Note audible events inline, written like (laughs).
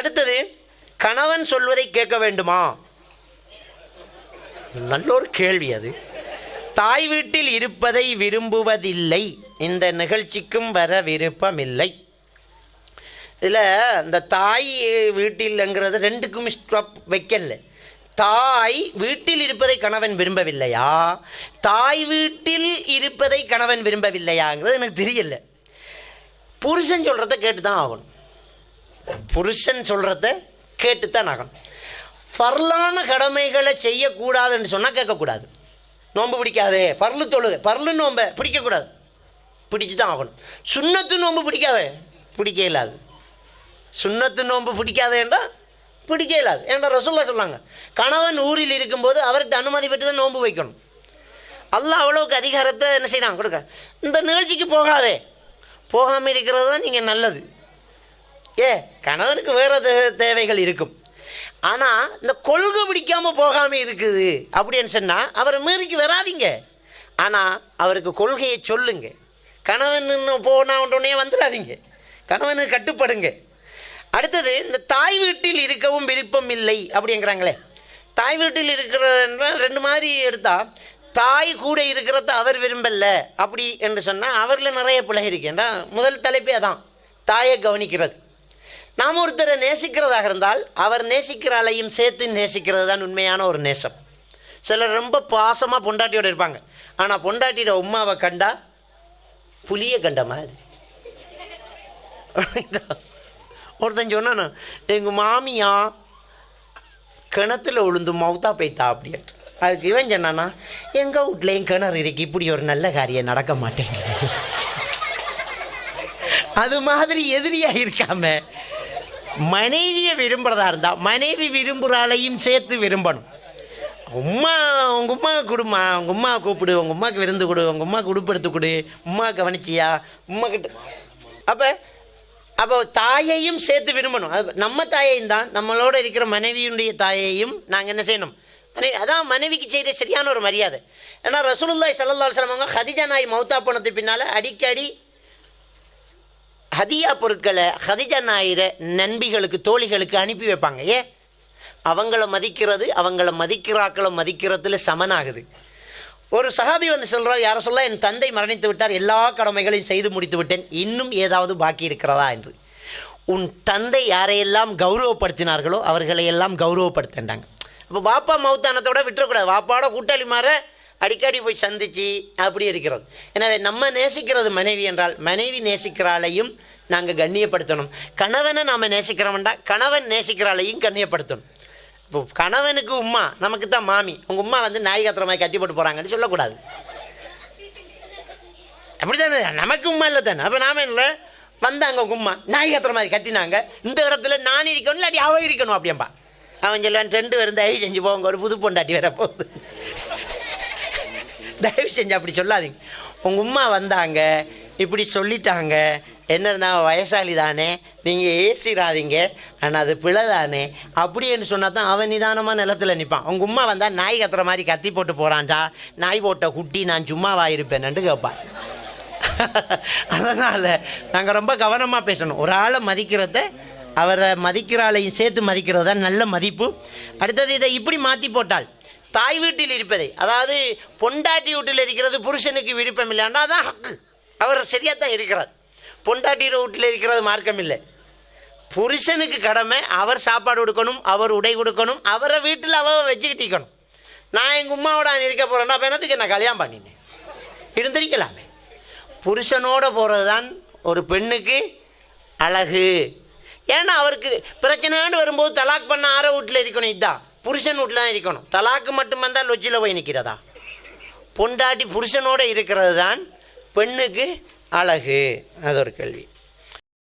அடுத்தது கணவன் சொல்வதை கேட்க வேண்டுமா? நல்ல ஒரு கேள்வி அது. தாய் வீட்டில் இருப்பதை விரும்புவதில்லை. இந்த நிகழ்ச்சிக்கும் வர விருப்பமில்லை. இதில் இந்த தாய் வீட்டில்ங்கிறது ரெண்டுக்கும் ஸ்டாப் வைக்கல தாய் வீட்டில் இருப்பதை கணவன் விரும்பவில்லையா? தாய் வீட்டில் இருப்பதை கணவன் விரும்பவில்லையாங்கிறது எனக்கு தெரியல. புருஷன் சொல்கிறத கேட்டு தான் ஆகணும். புருஷன் சொல்கிறத கேட்டு தான் ஆகணும். பர்லான கடமைகளை செய்யக்கூடாதுன்னு சொன்னால் கேட்கக்கூடாது. நோன்பு பிடிக்காதே பர்லு தொழுக பர்லு நோன்பை பிடிக்கக்கூடாது. பிடிச்சு தான் ஆகணும். சுண்ணத்து நோன்பு பிடிக்காதே பிடிக்க இல்லாது. சுண்ணத்து நோன்பு பிடிக்காதேன்றா பிடிக்க இல்லாது. என்ற ரசூல்லா சொன்னாங்க கணவன் ஊரில் இருக்கும்போது அவர்கிட்ட அனுமதி பெற்று தான் நோன்பு வைக்கணும். அல்லாஹ் அவ்வளோவுக்கு அதிகாரத்தை என்ன செய்யலாம் கொடுக்க இந்த நிகழ்ச்சிக்கு போகாதே. போகாமல் இருக்கிறது தான் நீங்கள் நல்லது. ஏ கணவனுக்கு வேறு தே- தேவைகள் இருக்கும். ஆனால் இந்த கொள்கை பிடிக்காமல் போகாமல் இருக்குது அப்படின்னு சொன்னால் அவரை மீறிக்கு வராதீங்க. ஆனால் அவருக்கு கொள்கையை சொல்லுங்க. கணவன் போனா உடனே வந்துடாதீங்க. கணவனுக்கு கட்டுப்படுங்க. அடுத்தது இந்த தாய் வீட்டில் இருக்கவும் விருப்பம் இல்லை அப்படிங்கிறாங்களே. தாய் வீட்டில் இருக்கிறதுன்னா ரெண்டு மாதிரி எடுத்தால் தாய் கூட இருக்கிறத அவர் விரும்பல அப்படி என்று சொன்னால் அவரில் நிறைய பிள்ளை இருக்கேன்டா முதல் தலைப்பே அதான். தாயை கவனிக்கிறது. நாம் ஒருத்தரை நேசிக்கிறதாக இருந்தால் அவர் நேசிக்கிறாலையும் சேர்த்து நேசிக்கிறது தான் உண்மையான ஒரு நேசம். சிலர் ரொம்ப பாசமாக பொண்டாட்டியோட இருப்பாங்க. ஆனால் பொண்டாட்டியோட உமாவை கண்டா புளிய கண்ட மாதிரி. ஒருத்தன் சொன்னான் எங்கள் மாமியா கிணத்துல விழுந்து மவுத்தா போய்த்தா அப்படின்ட்டு. அதுக்கு இவன் சொன்னானா எங்கள் வீட்லேயும் கிணறு இருக்கு இப்படி ஒரு நல்ல காரியம் நடக்க மாட்டேங்குது. அது மாதிரி எதிரியாக இருக்காமல் மனைவியை விரும்புறதா இருந்தால் மனைவி விரும்புகிறாளையும் சேர்த்து விரும்பணும். உம்மா உங்கள் உமா கொடுமா உங்கள் உமா கூப்பிடு உங்கள் உம்மாவுக்கு விருந்து கொடு உங்கள் உமாக்கு உடுப்படுத்து கொடு உமா கவனிச்சியா? உம்மா கிட்ட அப்போ அப்போ தாயையும் சேர்த்து விரும்பணும். அது நம்ம தாயையும் தான் நம்மளோட இருக்கிற மனைவியுடைய தாயையும் நாங்கள் என்ன செய்யணும்? மனைவி அதான் மனைவிக்கு செய்கிற சரியான ஒரு மரியாதை. ஏன்னா ரசூலுல்லாய் சல்லா அலைஹி ஹதிஜா நாய் மௌத்தா போனதுக்கு பின்னால் அடிக்கடி ஹதியா பொருட்களை ஹதிஜா நாயிர நண்பிகளுக்கு தோழிகளுக்கு அனுப்பி வைப்பாங்க. ஏ அவங்கள மதிக்கிறது அவங்கள மதிக்கிறாக்களை மதிக்கிறதுல சமனாகுது. ஒரு சஹாபி வந்து சொல்கிறார் யாரை சொல்ல என் தந்தை மரணித்து விட்டார் எல்லா கடமைகளையும் செய்து முடித்து விட்டேன் இன்னும் ஏதாவது பாக்கி இருக்கிறதா? என்று. உன் தந்தை யாரையெல்லாம் கௌரவப்படுத்தினார்களோ அவர்களை எல்லாம் கௌரவப்படுத்தினாங்க அப்போ வாப்பா மௌத்தானத்தோட விட்டுறக்கூடாது. வாப்பாவோட கூட்டாளி மாற அடிக்கடி போய் சந்திச்சு அப்படி இருக்கிறது எனவே நம்ம நேசிக்கிறது மனைவி என்றால் மனைவி நேசிக்கிறாளையும் நாங்கள் கண்ணியப்படுத்தணும். கணவனை நாம் நேசிக்கிறோம்டா கணவன் நேசிக்கிறாளையும் கண்ணியப்படுத்தணும். இப்போ கணவனுக்கு உம்மா நமக்கு தான் மாமி. உங்கள் உம்மா வந்து நாய் கத்துற மாதிரி கட்டி போட்டு போகிறாங்கன்னு சொல்லக்கூடாது. அப்படி தானே நமக்கு உமா இல்லை தானே அப்போ நாம இல்லை வந்தாங்க உங்கள் உம்மா நாய் கத்துற மாதிரி கத்தினாங்க இந்த இடத்துல நான் இருக்கணும் இல்லாட்டி அவ இருக்கணும் அப்படியம்பா. அவன் சொல்லுவான் ரெண்டு பேரும் தயவு செஞ்சு போங்க ஒரு புது பொண்டாட்டி வர போகுது தயவு செஞ்சு அப்படி சொல்லாதீங்க. உங்கள் உம்மா வந்தாங்க இப்படி சொல்லிட்டாங்க. என்னன்னா வயசாளி தானே நீங்கள் ஏசிடாதீங்க ஆனால் அது பிழை தானே அப்படின்னு சொன்னால் தான் அவன் நிதானமாக நிலத்தில் நிற்பான் உங்கள் உம்மா வந்தால் நாய் கத்துற மாதிரி கத்தி போட்டு போகிறான்டா நாய் போட்ட குட்டி நான் சும்மாவா இருப்பேன்னுட்டு கேட்பான் (laughs) அதனால் நாங்கள் ரொம்ப கவனமாக பேசணும். ஒரு ஆளை மதிக்கிறத அவரை மதிக்கிற ஆளையும் சேர்த்து மதிக்கிறது தான் நல்ல மதிப்பு. அடுத்தது இதை இப்படி மாற்றி போட்டால் தாய் வீட்டில் இருப்பதை அதாவது பொண்டாட்டி வீட்டில் இருக்கிறது புருஷனுக்கு விருப்பம் இல்லைன்னா அதான் ஹக்கு. அவர் சரியாக தான் இருக்கிறார். பொண்டாட்டி வீட்டில் இருக்கிறது மார்க்கம் இல்லை. புருஷனுக்கு கடமை அவர் சாப்பாடு கொடுக்கணும் அவர் உடை கொடுக்கணும் அவரை வீட்டில் அவ வச்சுக்கிட்டிக்கணும் நான் எங்கள் உமாவோட இருக்க போகிறேன்னா அப்போ என்னத்துக்கு நான் கல்யாணம் பண்ணினேன்? இருந்திருக்கலாமே. புருஷனோட போகிறது தான் ஒரு பெண்ணுக்கு அழகு. ஏன்னா அவருக்கு பிரச்சனைன்னு வரும்போது தலாக் பண்ண ஆற வீட்டில் இருக்கணும் இதுதான் புருஷன் வீட்டில் தான் இருக்கணும். தலாக்கு மட்டும் வந்தால் லொச்சியில் போய் நிற்கிறதா பொண்டாட்டி புருஷனோட இருக்கிறது தான் பெண்ணுக்கு அழகு. அது ஒரு கேள்வி.